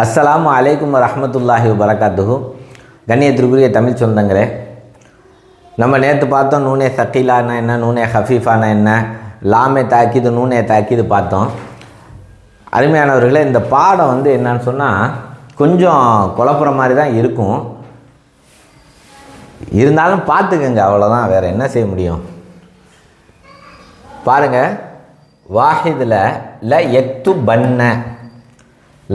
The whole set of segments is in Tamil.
அஸ்லாம் அலைக்கும் ரஹமத்துல்லாஹி வரகாத்துஹு கண்ணியத்திற்குரிய தமிழ் சொந்தங்களே நம்ம நேற்று பார்த்தோம் நூனே சக்கீலானா என்ன நூனே ஹஃபீஃபானா என்ன லாமே தாக்கிது நூனே தாக்கிது பார்த்தோம். அருமையானவர்களே இந்த பாடம் வந்து என்னன்னு சொன்னால் கொஞ்சம் குழப்புற மாதிரி தான் இருக்கும். இருந்தாலும் பார்த்துக்கங்க அவ்வளோதான் வேறு என்ன செய்ய முடியும்? பாருங்க வாஹிதில் ல எத்து பண்ண.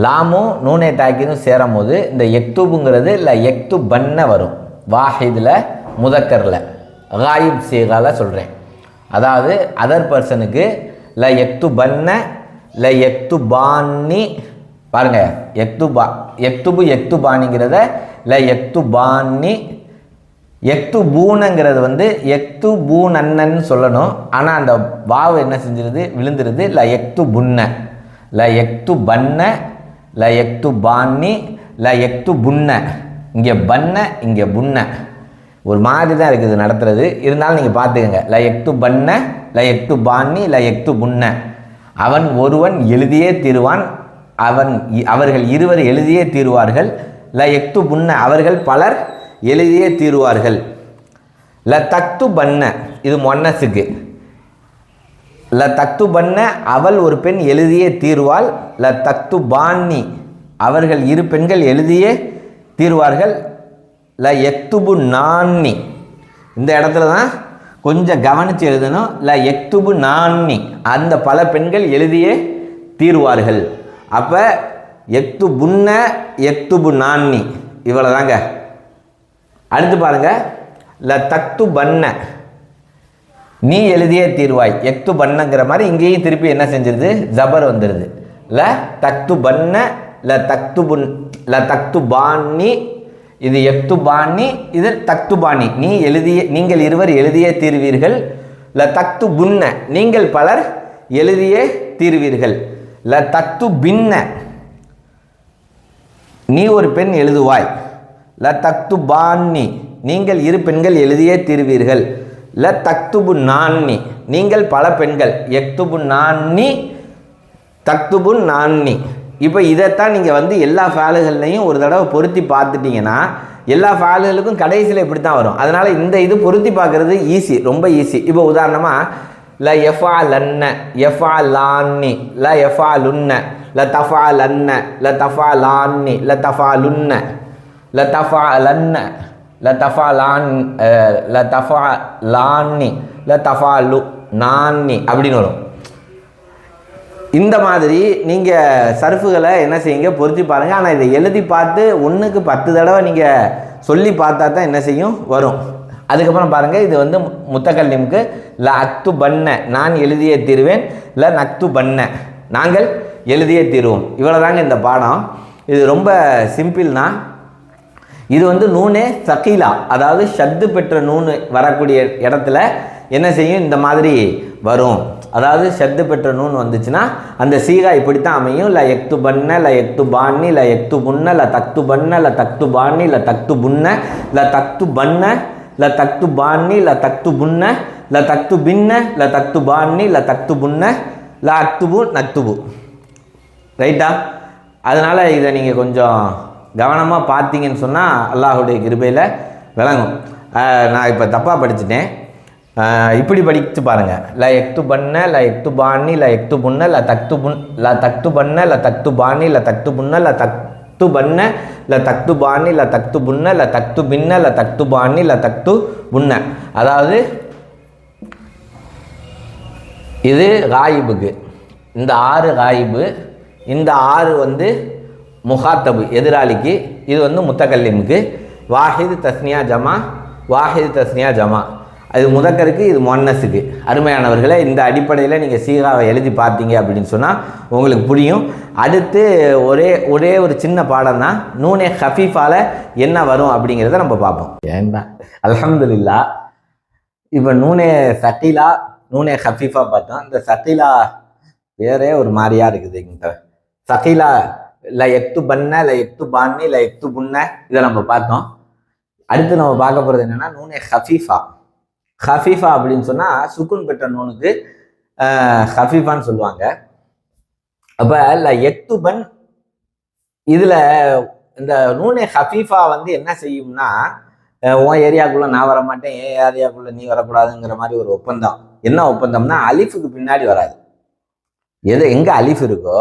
லாமும் நூனே தாக்கினும் சேரும் போது இந்த எக்துபுங்கிறது இல்லை எக்து பண்ண வரும். வாஹிதில் முதக்கரில். காயிப் சீகால சொல்கிறேன் அதாவது அதர் பர்சனுக்கு ல எக்து பன்ன ல எக்து பான்னி பாருங்க எக்து பா எக்துபு எக்து பானிங்கிறத ல எக்து பான்னி எக்து பூனங்கிறது வந்து எக்து பூனன்னு சொல்லணும். ஆனால் அந்த வாவு என்ன செஞ்சிருது? விழுந்துருது. ல எக்து புன்ன ல எக்து பண்ண ல எக்து பான்னி ல எக்து புன்ன. இங்கே பன்ன இங்கே புன்ன. ஒரு மாதிரி தான் இருக்குது நடத்துறது. இருந்தாலும் நீங்கள் பார்த்துக்கங்க. ல எக்து பன்ன ல எக்து பான்னி ல எக்து புன்ன. அவன் ஒருவன் எழுதியே தீருவான். அவன் இ- அவர்கள் இருவர் எழுதியே தீருவார்கள். ல எக்து புன்ன அவர்கள் பலர் எழுதியே தீருவார்கள். ல தக்து பன்ன இது மொன்னஸுக்கு. ல தக்து பண்ண அவள் ஒரு பெண் எழுதியே தீர்வாள். ல தக்து பான்னி அவர்கள் இரு பெண்கள் எழுதியே தீர்வார்கள். ல எக்துபு நான்னி இந்த இடத்துல தான் கொஞ்சம் கவனித்து எழுதணும். ல எக்துபு நான்னி அந்த பல பெண்கள் எழுதியே தீர்வார்கள். அப்போ எக்து புன்ன எக்துபு நான்னி இவ்வளோ தாங்க அடுத்து பாருங்க. ல தக்து பண்ண நீ எழுதியே தீர்வாய். எக்து பண்ணங்கிற மாதிரி இங்கேயும் திருப்பி என்ன செஞ்சிருது? ஜபர் வந்துடுது ல தக்து பன்ன ல தக்து புன் ல தக்து பாணி இது எக்து பாணி இது தக்து பாணி நீ எழுதிய நீங்கள் இருவர் எழுதியே தீர்வீர்கள். ல தக்து புன்ன நீங்கள் பலர் எழுதியே தீர்வீர்கள். ல தக்து பின்ன நீ ஒரு பெண் எழுதுவாய். ல தக்து பான்னி நீங்கள் இரு பெண்கள் எழுதியே தீர்வீர்கள். ல தக்துபு நான்னி. நீங்கள் பல பெண்கள். எக்துபு நான்னி தக்துபு நான்னி. இப்போ இதைத்தான் நீங்கள் வந்து எல்லா ஃபேலுகள்லையும் ஒரு தடவை பொருத்தி பார்த்துட்டிங்கன்னா எல்லா ஃபேலுகளுக்கும் கடைசியில் இப்படி தான் வரும். அதனால் இந்த இது பொருத்தி பார்க்குறது ஈஸி ரொம்ப ஈஸி இப்போ உதாரணமாக ல எஃபா லன்ன எஃபா லான்னி ல எஃபா லுன்ன ல தஃபா லன்ன ல தஃபா லான்னி ல தஃபா லுன்ன ல தஃபா லன்ன ல தஃபா லான் அஹ், தஃபா லான்னி ல தஃபா லு நான்னி அப்படின்னு வரும். இந்த மாதிரி நீங்கள் சர்ஃபுகளை என்ன செய்யுங்க? பொருத்தி பாருங்கள் ஆனால் இதை எழுதி பார்த்து ஒன்றுக்கு பத்து தடவை நீங்கள் சொல்லி பார்த்தா தான் என்ன செய்யும்? வரும். அதுக்கப்புறம் பாருங்கள் இது வந்து முத்தக்கல்லிமுக்கு ல அக்து பண்ண நான் எழுதியே தீருவேன் ல நக்து பண்ண நாங்கள் எழுதியே தீருவோம். இவ்வளோதாங்க இந்த பாடம். இது ரொம்ப சிம்பிள்னா இது வந்து நூனே சகீலா. அதாவது ஷத்து பெற்ற நூனு வரக்கூடிய இடத்துல என்ன செய்யும்? இந்த மாதிரி வரும். அதாவது ஷத்து பெற்ற நூன் வந்துச்சுன்னா அந்த சீகா இப்படித்தான் அமையும். ல எக்து பண்ண ல எக்து பான்னி ல எக்து புண்ண ல தக்து பண்ண ல தக்து பான்னி ல தக்து புண்ண ல தக்து பண்ண ல தக்து பான்னி ல தக்து புண்ண ல தக்து பின்ன ல தக்து பான்னி ல தக்து புண்ண ல அக்துபு நக்துபு. ரைட்டா? அதனால் இதை நீங்கள் கொஞ்சம் கவனமாக பார்த்தீங்கன்னு சொன்னால் அல்லாஹுடைய கிருபையில் விளங்கும். நான் இப்போ தப்பாக படிச்சுட்டேன். இப்படி படித்து பாருங்கள் ல எக்து பண்ண ல எக்து பாணி ல எக்து புண்ண ல தக்து புன் ல தக்து பண்ண ல தக்து பாணி ல தக்து புண்ண ல தக்து பண்ண ல தக்து பாணி ல தக்து புன்ன ல தக்து பின்ன ல தக்து பாணி ல தக்து புண்ண அதாவது இது காயிபுக்கு. இந்த ஆறு காயிபு இந்த ஆறு வந்து முகாத்தபு எதிராளிக்கு இது வந்து முத்தக்கல்லிமுக்கு வாஹிது தஸ்னியா ஜமா வாஹிது தஸ்னியா ஜமா. அது முதக்கருக்கு இது மொன்னஸுக்கு அருமையானவர்களை இந்த அடிப்படையில் நீங்கள் சீகாவை எழுதி பார்த்தீங்க அப்படின்னு சொன்னால் உங்களுக்கு புரியும். அடுத்து ஒரே ஒரே ஒரு சின்ன பாடம் தான் நூனே ஹஃபீஃபால என்ன வரும் அப்படிங்கிறத நம்ம பார்ப்போம். ஏன்டா அலமதுல்லா இப்போ நூனே சட்டிலா நூனே ஹஃபீஃபா பார்த்தோம் இந்த சட்டிலா பேரே ஒரு மாதிரியா இருக்குது எங்கிட்ட சக்கீலா ல எக்து பண்ண ல எக்து பான்னி ல எக்து புன்ன இதை நம்ம பார்த்தோம். அடுத்து நம்ம பார்க்க போகிறது என்னென்னா நூனே ஹஃபீஃபா. ஹஃபீஃபா அப்படின்னு சொன்னால் சுக்குன் பெற்ற நூனுக்கு ஹஃபீஃபான்னு சொல்லுவாங்க. அப்போ ல எக்து பன் இதில் இந்த நூனே ஹஃபீஃபா வந்து என்ன செய்யும்னா உன் ஏரியாக்குள்ளே நான் வர மாட்டேன் என் ஏரியாக்குள்ளே நீ வரக்கூடாதுங்கிற மாதிரி ஒரு ஒப்பந்தம். என்ன ஒப்பந்தம்னா அலிஃபுக்கு பின்னாடி வராது. எது எங்கே அலிஃப் இருக்கோ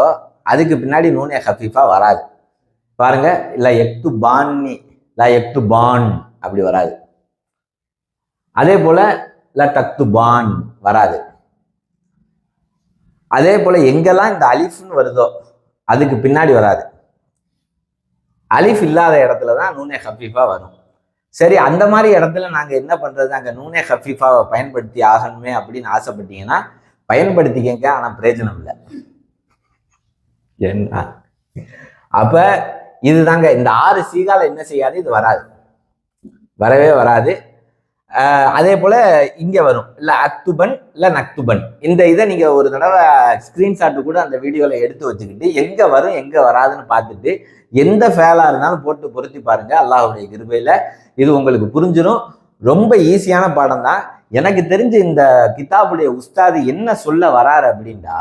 அதுக்கு பின்னாடி நூனே ஹஃபீஃபா வராது. பாருங்க இல்லை எக்து பான்னி லா எக்து பான் அப்படி வராது. அதே போல ல தக்து பான் வராது. அதே போல எங்கெல்லாம் இந்த அலிஃப்னு வருதோ அதுக்கு பின்னாடி வராது. அலிஃப் இல்லாத இடத்துல தான் நூனே ஹஃபீஃபா வரும். சரி அந்த மாதிரி இடத்துல நாங்கள் என்ன பண்ணுறது அங்கே நூனே ஹஃபீஃபாவை பயன்படுத்தி ஆகணுமே அப்படின்னு ஆசைப்பட்டீங்கன்னா பயன்படுத்திக்கங்க ஆனால் பிரயோஜனம் இல்லை. என்ன அப்ப இதுதாங்க இந்த ஆறு சீகால என்ன செய்யாது? இது வராது. வரவே வராது. அதே போல இங்க வரும். இல்ல அக்துபன் இல்ல நக்துபன். இந்த இதை நீங்க ஒரு தடவை ஸ்கிரீன்ஷாட் கூட அந்த வீடியோல எடுத்து வச்சுக்கிட்டு எங்க வரும் எங்க வராதுன்னு பார்த்துட்டு எந்த ஃபேலா இருந்தாலும் போட்டு பொருத்தி பாருங்க. அல்லாஹுடைய கிருபையில இது உங்களுக்கு புரிஞ்சிடும் ரொம்ப ஈஸியான பாடம் தான் எனக்கு தெரிஞ்சு இந்த கிதாபுடைய உஸ்தாது என்ன சொல்ல வராரு அப்படின்னா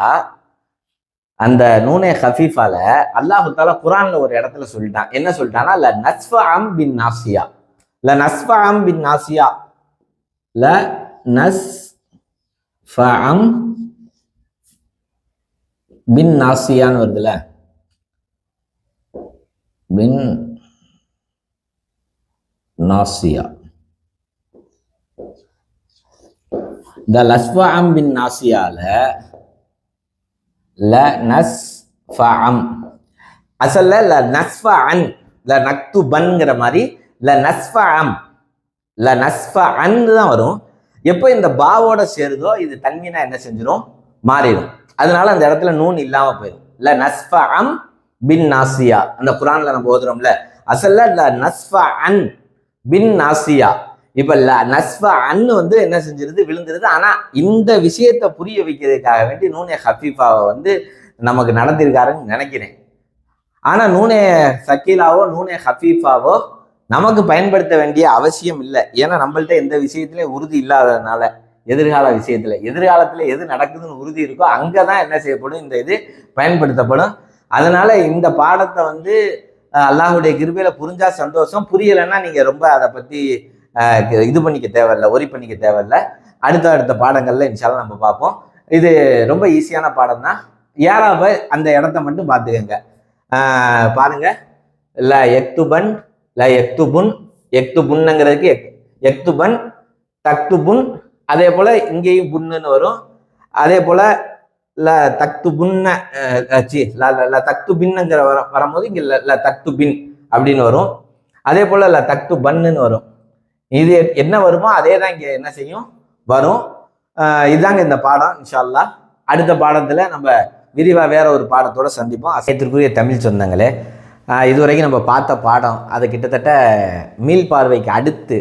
அந்த நூனே ஹஃபீஃபால அல்லாஹு தாலா குரான்ல ஒரு இடத்துல சொல்லிட்டான். என்ன சொல்லிட்டான்னா ல நஸ்ஃபா அம் பின் நாசியா ல நஸ்ஃபா அம் பின் நாசியா ல நஸ் ஃபஅம் பின் நாசியான்னு வருதுல. பின் நாசியா இந்த லஸ்ஃபஅம் பின் நாசியால ல நஸ் ஃபஅம் அசல்ல ல நஸ்ஃப அன் ல நக்து பன்ங்கிற மாதிரி ல நஸ்ஃப அம் ல நஸ்ஃப அன் தான் வரும். எப்போ இந்த பாவோட சேருதோ இது தன்வீனா என்ன செஞ்சிடும் மாறிடும் அதனால அந்த இடத்துல நூன் இல்லாமல் போயிடும் ல நஸ்ஃப அம் பின் நாசியா. அந்த குரான்ல நம்ம ஓதுறோம்ல. அசல்ல ல நஸ்ஃப அன் பின் நாசியா. இப்போ ல அண்ணு வந்து என்ன செஞ்சிருது? விழுந்துருது. ஆனால் இந்த விஷயத்தை புரிய வைக்கிறதுக்காக வேண்டி நூனே ஹஃபீஃபாவை வந்து நமக்கு நடந்திருக்காருன்னு நினைக்கிறேன். ஆனால் நூனே சக்கீலாவோ நூனே ஹஃபீஃபாவோ நமக்கு பயன்படுத்த வேண்டிய அவசியம் இல்லை. ஏன்னா நம்மள்ட்ட எந்த விஷயத்திலையும் உறுதி இல்லாததுனால எதிர்கால விஷயத்துல எதிர்காலத்துல எது நடக்குதுன்னு உறுதி இருக்கோ அங்கதான் என்ன செய்யப்படும்? இந்த இது பயன்படுத்தப்படும். அதனால இந்த பாடத்தை வந்து அல்லாஹுடைய கிருபையில் கிருபையில புரிஞ்சா சந்தோஷம். புரியலைன்னா நீங்க ரொம்ப அதை பத்தி இது பண்ணிக்க தேவையில்ல ஒரி பண்ணிக்க தேவையில்ல. அடுத்த அடுத்த பாடங்கள்ல இன்ஷால்லாம் நம்ம பார்ப்போம். இது ரொம்ப ஈஸியான பாடம் தான் ஏறாவை அந்த இடத்த மட்டும் பார்த்துக்கங்க. பாருங்க. ல எக்துபன் ல எக்துபுன் எக்துபுன்னுங்கிறதுக்கு எக் எக்துபன் தக்துபுன் அதே போல இங்கேயும் புண்ணுன்னு வரும். அதே போல ல தக்து புன்ன சி ல ல- தக்து பின்னுங்கிற வர வரும்போது இங்கே ல தக்து பின் அப்படின்னு வரும். அதே போல ல தக்து பன்னுன்னு வரும். இது என்ன வருமோ அதே தான் இங்கே என்ன செய்யும்? வரும். இதுதாங்க இந்த பாடம் இன்ஷால்லா அடுத்த பாடத்தில் நம்ம விரிவாக வேற ஒரு பாடத்தோட சந்திப்போம். அசைத்திற்குரிய தமிழ் சொந்தங்களே இது இதுவரைக்கும் நம்ம பார்த்த பாடம் அது கிட்டத்தட்ட மீள் பார்வைக்கு அடுத்து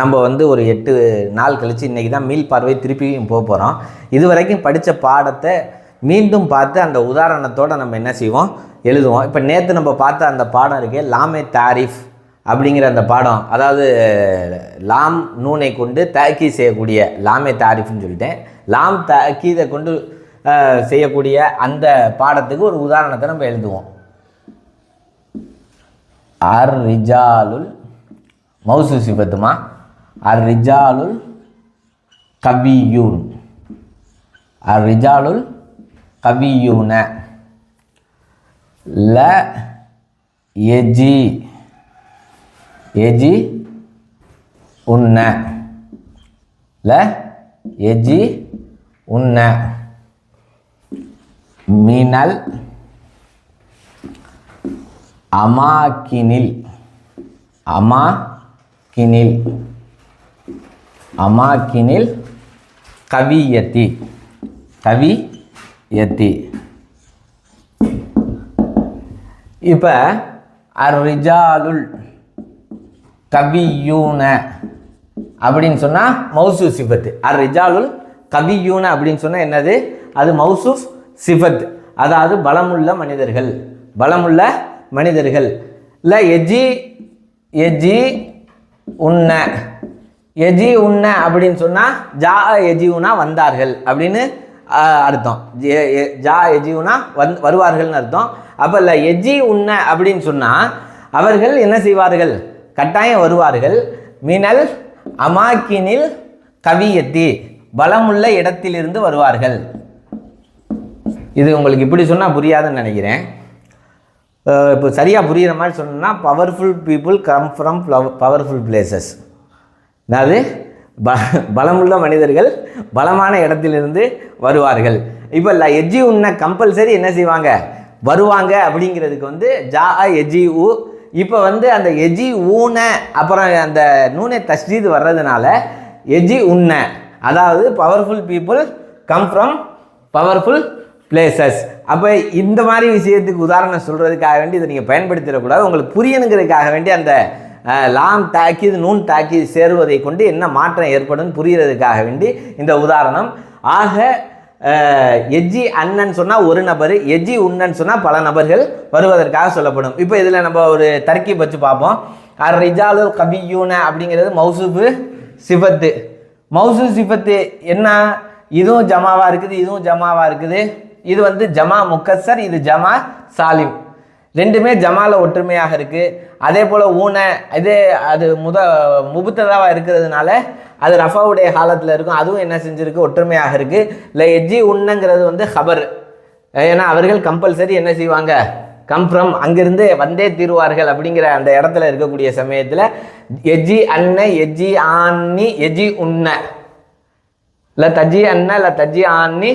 நம்ம வந்து ஒரு எட்டு நாள் கழிச்சு இன்னைக்கு தான் மீள் பார்வை திருப்பியும் போக போகிறோம் இது வரைக்கும் படித்த பாடத்தை மீண்டும் பார்த்து அந்த உதாரணத்தோடு நம்ம என்ன செய்வோம்? எழுதுவோம். இப்போ நேற்று நம்ம பார்த்த அந்த பாடம் இருக்கே லாமே தாரிஃப். அப்படிங்கிற அந்த பாடம் அதாவது லாம் நூனை கொண்டு தாக்கி செய்யக்கூடிய லாமே தாரிஃப்னு சொல்லிட்டேன். லாம் தாக்கீதை கொண்டு செய்யக்கூடிய அந்த பாடத்துக்கு ஒரு உதாரணத்தை நம்ம எழுதுவோம். அர் ரிஜாலுல் மௌசு சிபத்துமா அர் ரிஜாலுல் கவியூன் அர் ரிஜாலுல் கவியூன ல எஜி. எஜி உன்ன. ல? எஜி உன்ன. மினல். அமாக்கினில். அமா அமாக்கினில். அமாக்கினில் கவியத்தி. கவியத்தி. இப்போ அர்ரிஜாலுல் கவியூன அப்படின்னு சொன்னால் மௌசு சிஃபத்து அர்ரிஜாலுல் கவியூன அப்படின்னு சொன்னால் என்னது? அது மௌசூஃப் சிஃபத் அதாவது பலமுள்ள மனிதர்கள். பலமுள்ள மனிதர்கள். இல்லை எஜி எஜி உன்ன. எஜி உன்ன அப்படின்னு சொன்னால் ஜா எஜிவுனா வந்தார்கள் அப்படின்னு அர்த்தம். ஜா எஜிவுனா வந் வருவார்கள்னு அர்த்தம். அப்போ இல்லை எஜி உன்ன அப்படின்னு சொன்னால் அவர்கள் என்ன செய்வார்கள்? கட்டாயம் வருவார்கள். மினல் அமாக்கினில் கவியத்தி பலமுள்ள இடத்திலிருந்து வருவார்கள். இது உங்களுக்கு இப்படி சொன்னால் புரியாதுன்னு நினைக்கிறேன். இப்போ சரியாக புரிகிற மாதிரி சொன்னோம்னா powerful people come from powerful places அதாவது ப பலமுள்ள மனிதர்கள் பலமான இடத்திலிருந்து வருவார்கள். இப்போ இல்லை எஜ்ஜி உன்ன கம்பல்சரி என்ன செய்வாங்க? வருவாங்க அப்படிங்கிறதுக்கு வந்து ஜா எஜி உ இப்போ வந்து அந்த எஜி ஊன அப்புறம் அந்த நூனை தஸ்ஜீத் வர்றதுனால எஜி உன்ன அதாவது powerful people come from powerful places அப்போ இந்த மாதிரி விஷயத்துக்கு உதாரணம் சொல்கிறதுக்காக வேண்டி இதை நீங்கள் பயன்படுத்திடக்கூடாது. உங்களுக்கு புரியணுங்கிறதுக்காக வேண்டி அந்த லாம் தாக்கிது நூன் தாக்கி சேருவதை கொண்டு என்ன மாற்றம் ஏற்படும் புரிகிறதுக்காக வேண்டி இந்த உதாரணம். ஆக எஜ்ஜி அண்ணன் சொன்னால் ஒரு நபர் எஜ்ஜி உண்ணன் சொன்னால் பல நபர்கள் வருவதற்காக சொல்லப்படும். இப்போ இதில் நம்ம ஒரு தர்க்கி வச்சு பார்ப்போம். அர் ரிஜாலு கபியூன அப்படிங்கிறது மௌசூஃபு சிஃபத்து. மௌசு சிஃபத்து என்ன? இதுவும் ஜமாவாக இருக்குது இதுவும் ஜமாவாக இருக்குது. இது வந்து ஜமா முக்கசர் இது ஜமா சாலிம். ரெண்டுமே ஜமால ஒற்றுமையாக இருக்குது அதே போல் ஊனை இதே அது முத முபுத்ததாவாக இருக்கிறதுனால அது ரஃபாவுடைய காலத்தில் இருக்கும். அதுவும் என்ன செஞ்சுருக்கு? ஒற்றுமையாக இருக்குது இல்லை எஜ்ஜி உன்னங்கிறது வந்து ஹபர் ஏன்னா அவர்கள் கம்பல்சரி என்ன செய்வாங்க? கம் ஃப்ரம் அங்கிருந்து வந்தே தீருவார்கள் அப்படிங்கிற அந்த இடத்துல இருக்கக்கூடிய சமயத்தில் எஜ்ஜி அன்ன எஜ்ஜி ஆன்னி எஜி உன்ன. இல்லை தஜ்ஜி அன்ன இல்லை தஜ்ஜி ஆன்னி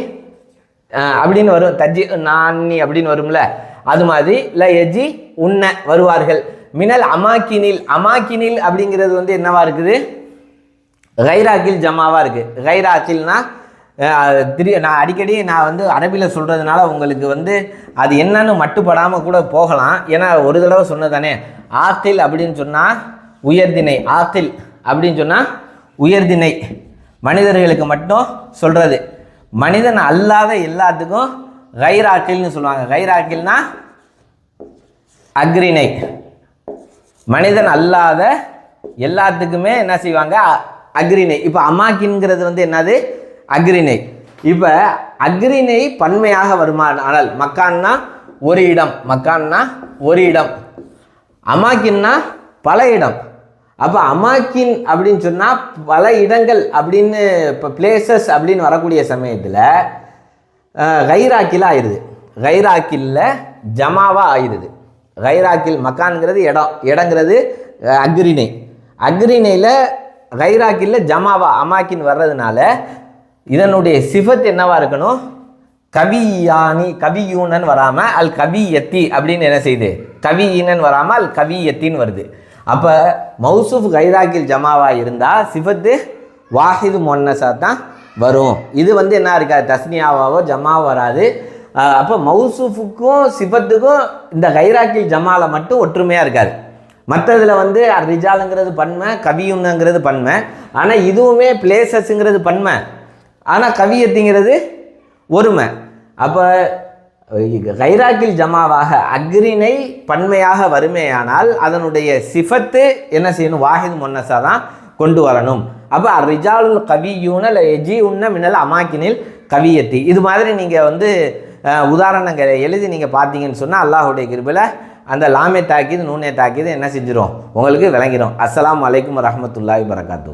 அப்படின்னு வரும். தஜ்ஜி நான்னி அப்படின்னு வரும்ல. அது மாதிரி இல்லை எஜி உன்ன வருவார்கள். மினல் அமாக்கினில் அமாக்கினில் அப்படிங்கிறது வந்து என்னவா இருக்குது? கைராக்கில் ஜமாவா இருக்கு. கைராக்கில்னா திரு நான் அடிக்கடி நான் வந்து அரபியில் சொல்கிறதுனால உங்களுக்கு வந்து அது என்னன்னு மட்டுப்படாமல் கூட போகலாம். ஏன்னா ஒரு தடவை சொன்னதானே ஆத்தில் அப்படின்னு சொன்னால் உயர்தினை ஆத்தில் அப்படின்னு சொன்னால் உயர்தினை மனிதர்களுக்கு மட்டும் சொல்கிறது மனிதன் அல்லாத எல்லாத்துக்கும் கைராக்கில்னு சொல்லுவாங்க. கைராக்கில்னா அக்ரிணை. மனிதன் அல்லாத எல்லாத்துக்குமே என்ன செய்வாங்க? அ- அக்ரிணை. இப்போ அமாக்கின்ங்கிறது வந்து என்னது? அக்ரிணை. இப்போ அக்ரிணை பன்மையாக வருமா? ஆனால் மக்கான்னா ஒரு இடம். மக்கான்னா ஒரு இடம். அமாக்கின்னா பல இடம். அப்போ அமாக்கின் அப்படின்னு சொன்னால் பல இடங்கள் அப்படின்னு இப்போ பிளேசஸ் அப்படின்னு வரக்கூடிய சமயத்தில் கைராக்கில் ஆயிடுது. கைராக்கில்ல ஜமாவா ஆயிடுது. கைராக்கில் மக்கான்ங்கிறது இடம் இடங்கிறது அக்ரிணை அக்ரிணையில் கைராக்கில்ல ஜமாவா அமாக்கின் வர்றதுனால இதனுடைய சிஃபத் என்னவாக இருக்கணும்? கவியானி கவியூனன் வராமல் அல் கவியத்தி அப்படின்னு என்ன செய்யுது? கவியினன் வராமல் அல் கவியத்தின்னு வருது. அப்போ மௌசூஃப் கைராக்கில் ஜமாவா இருந்தால் சிஃபத்து வாஹிது மொன்னஸா தான் வரும். இது வந்து என்ன இருக்காது தஸ்னியாவாவோ ஜமாவோ வராது. அப்போ மௌசூஃபுக்கும் சிபத்துக்கும் இந்த கைராக்கில் ஜமாவில் மட்டும் ஒற்றுமையாக இருக்காது மற்றதில் வந்து ரிஜாலுங்கிறது பன்மை கவியுங்கிறது பன்மை. ஆனால் இதுவுமே பிளேசஸ்ங்கிறது பன்மை. ஆனால் கவியத்திங்கிறது ஒருமை. அப்போ கைராக்கில் ஜமாவாக அக்ரினை பன்மையாக வருமேயானால் அதனுடைய சிஃபத்து என்ன செய்யணும்? வாஹித் முன்னஸா தான் கொண்டு வரணும். அப்போ ரிஜாலுல் கவியூன இல்லை எஜி உன்ன மின்னல் அமாக்கினில் கவியத்தி. இது மாதிரி நீங்கள் வந்து உதாரணங்கள் உதாரணங்களை எழுதி நீங்கள் பார்த்தீங்கன்னு சொன்னால் அல்லாஹுடைய கிருபில் அந்த லாமே தாக்கிது நூனே தாக்கிது என்ன செஞ்சிடும் உங்களுக்கு விளங்கிடும் அஸ்லாம் அலைக்கும் வரஹ்மத்துல்லாஹி வரகாத்து